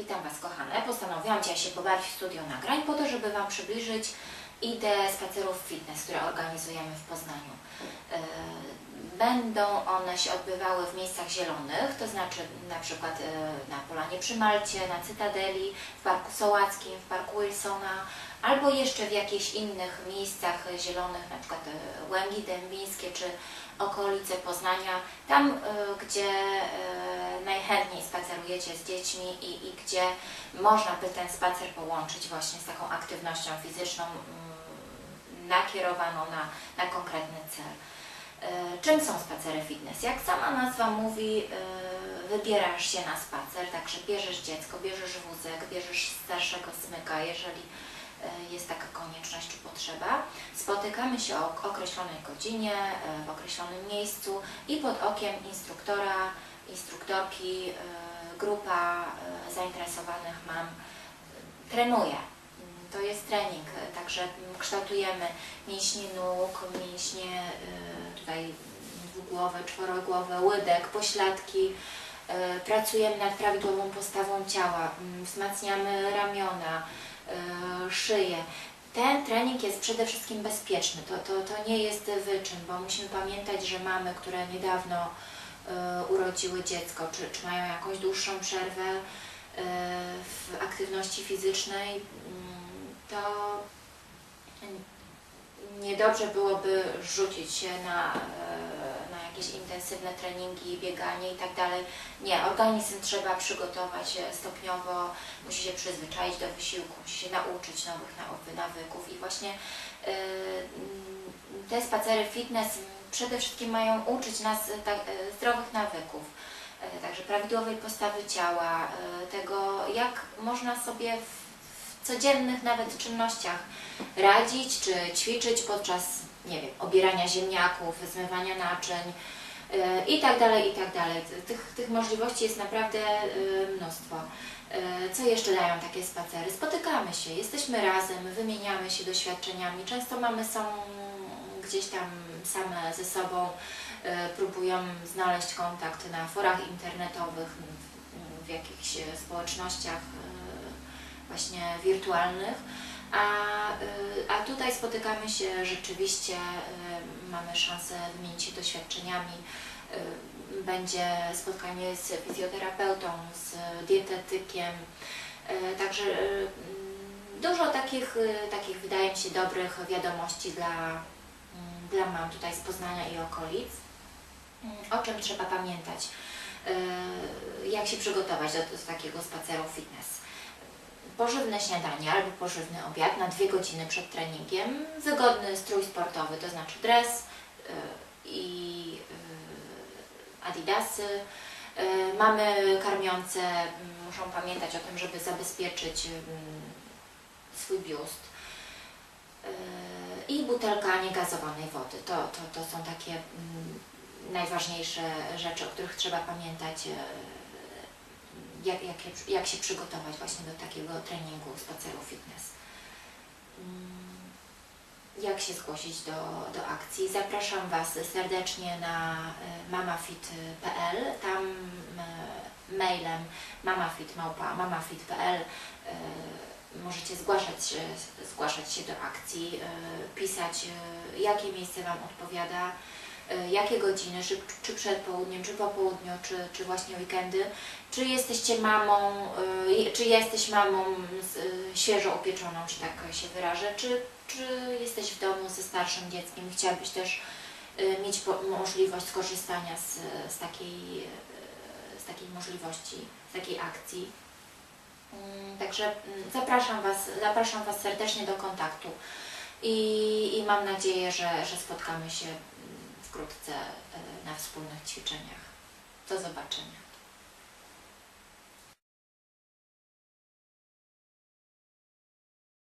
Witam Was kochane. Postanowiłam Cię się pobawić w studio nagrań po to, żeby Wam przybliżyć ideę spacerów fitness, które organizujemy w Poznaniu. E, Będą one się odbywały w miejscach zielonych, to znaczy na przykład e, na Polanie przy Malcie, na Cytadeli, w Parku Sołackim, w Parku Wilsona, albo jeszcze w jakichś innych miejscach zielonych, na przykład e, Łęgi Dębińskie czy okolice Poznania, tam gdzie najchętniej spacerujecie z dziećmi i, i gdzie można by ten spacer połączyć właśnie z taką aktywnością fizyczną mm, nakierowaną na, na konkretny cel. E, Czym są spacery fitness? Jak sama nazwa mówi, e, wybierasz się na spacer, także bierzesz dziecko, bierzesz wózek, bierzesz starszego smyka, jeżeli e, jest taka konieczność czy potrzeba. Spotykamy się o określonej godzinie, w określonym miejscu i pod okiem instruktora, instruktorki, grupa zainteresowanych mam trenuje. To jest trening, także kształtujemy mięśnie nóg, mięśnie e, tutaj dwugłowe, czworogłowe, łydek, pośladki. E, Pracujemy nad prawidłową postawą ciała, mm, wzmacniamy ramiona, e, szyję. Ten trening jest przede wszystkim bezpieczny. To, to, to nie jest wyczyn, bo musimy pamiętać, że mamy, które niedawno urodziły dziecko, czy, czy mają jakąś dłuższą przerwę w aktywności fizycznej, to niedobrze byłoby rzucić się na, e, na jakieś intensywne treningi, bieganie i tak dalej. Nie, organizm trzeba przygotować e, stopniowo, musi się przyzwyczaić do wysiłku, musi się nauczyć nowych nawy- nawyków i właśnie e, te spacery fitness przede wszystkim mają uczyć nas tak, zdrowych nawyków. Także prawidłowej postawy ciała, tego jak można sobie codziennych nawet czynnościach radzić czy ćwiczyć podczas, nie wiem, obierania ziemniaków, zmywania naczyń e, i tak dalej, i tak dalej. Tych, tych możliwości jest naprawdę e, mnóstwo. E, Co jeszcze dają takie spacery? Spotykamy się, jesteśmy razem, wymieniamy się doświadczeniami. Często mamy są gdzieś tam same ze sobą, próbują znaleźć kontakt na forach internetowych, w- jakichś społecznościach właśnie wirtualnych. A, y, a tutaj spotykamy się rzeczywiście, y, mamy szansę wymienić się doświadczeniami. Y, Będzie spotkanie z fizjoterapeutą, z dietetykiem. Także mm, dużo takich, takich wydaje mi się dobrych wiadomości dla, mm, dla mam tutaj z Poznania i okolic. Mm, O czym trzeba pamiętać? Jak się przygotować do, do takiego spaceru fitness? Pożywne śniadanie albo pożywny obiad na dwie godziny przed treningiem, wygodny strój sportowy, to znaczy dres y, i y, adidasy. Y, Mamy karmiące, muszą pamiętać o tym, żeby zabezpieczyć swój biust. I butelka niegazowanej wody. To, to, to są takie mm, najważniejsze rzeczy, o których trzeba pamiętać jak, jak, jak się przygotować właśnie do takiego treningu spaceru fitness. Mm, Jak się zgłosić do, do akcji? Zapraszam Was serdecznie na y, mamafit.pl. Tam y, mailem mamafit.pl y, możecie zgłaszać, się- zgłaszać się do akcji, pisać jakie miejsce Wam odpowiada, jakie godziny, czy, czy przed południem, czy po południu, czy, czy właśnie weekendy. Czy jesteście mamą, y, czy jesteś mamą y, świeżo upieczoną, czy tak się wyrażę, czy, czy jesteś w domu ze starszym dzieckiem i chciałabyś też mieć możliwość skorzystania z, z, takiej, z takiej możliwości, z takiej akcji. Mm, Także mm, zapraszam Was, zapraszam Was serdecznie do kontaktu i, i mam nadzieję, że, że spotkamy się wkrótce y, na wspólnych ćwiczeniach. Do zobaczenia.